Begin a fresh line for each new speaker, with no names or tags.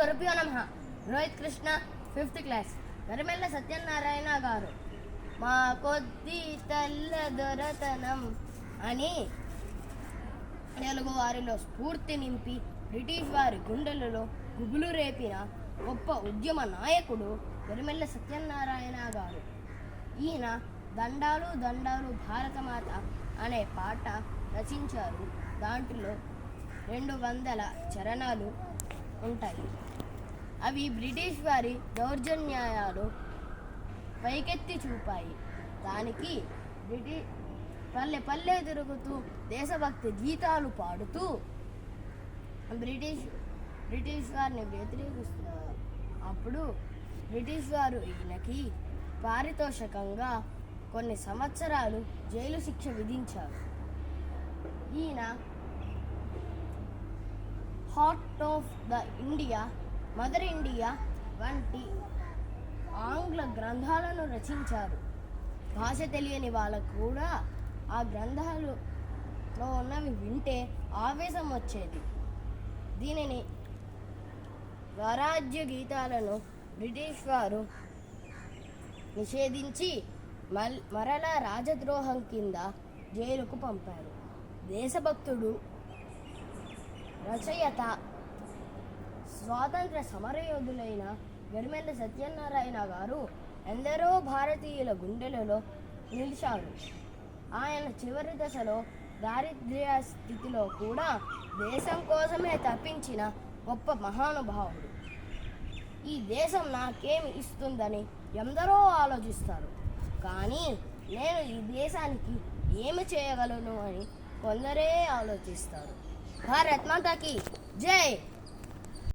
గురుభ్యో నమ. Rohit Krishna fifth class. Garimella Satyanarayana గారు. మా కొద్ది తెల్ల దొరతనం అని తెలుగు వారిలో స్ఫూర్తి నింపి బ్రిటిష్ వారి గుండెలలో గుబులు రేపిన గొప్ప ఉద్యమ నాయకుడు గరిమెల్ల సత్యనారాయణ గారు. ఈయన దండాలు దండాలు భారతమాత అనే పాట రచించారు. దాంట్లో రెండు వందల చరణాలు ఉంటాయి. అవి బ్రిటిష్ వారి దౌర్జన్యాయాలు పైకెత్తి చూపాయి. దానికి బ్రిటిష్ పల్లె పల్లె తిరుగుతూ దేశభక్తి గీతాలు పాడుతూ బ్రిటిష్ బ్రిటిష్ వారిని వ్యతిరేకిస్తున్నారు. అప్పుడు బ్రిటిష్ వారు ఈయనకి పారితోషికంగా కొన్ని సంవత్సరాలు జైలు శిక్ష విధించారు. ఈయన heart of the India mother India వంటి ఆంగ్ల గ్రంథాలను రచించారు. భాష తెలియని వాళ్ళకు కూడా ఆ గ్రంథాలులో ఉన్నవి వింటే ఆవేశం వచ్చేది. దీనిని స్వరాజ్య గీతాలను బ్రిటిష్ వారు నిషేధించి మల్ మరలా రాజద్రోహం కింద జైలుకు పంపారు. దేశభక్తుడు రచయిత స్వాతంత్ర సమరయోధులైన గరిమెల్ల సత్యనారాయణ గారు ఎందరో భారతీయుల గుండెలలో నిలిచారు. ఆయన చివరి దశలో దారిద్ర్య స్థితిలో కూడా దేశం కోసమే తప్పించిన గొప్ప మహానుభావుడు. ఈ దేశం నాకేమి ఇస్తుందని ఎందరో ఆలోచిస్తారు. కానీ నేను ఈ దేశానికి ఏమి చేయగలను అని కొందరే ఆలోచిస్తారు. ભારત માતા કી જય.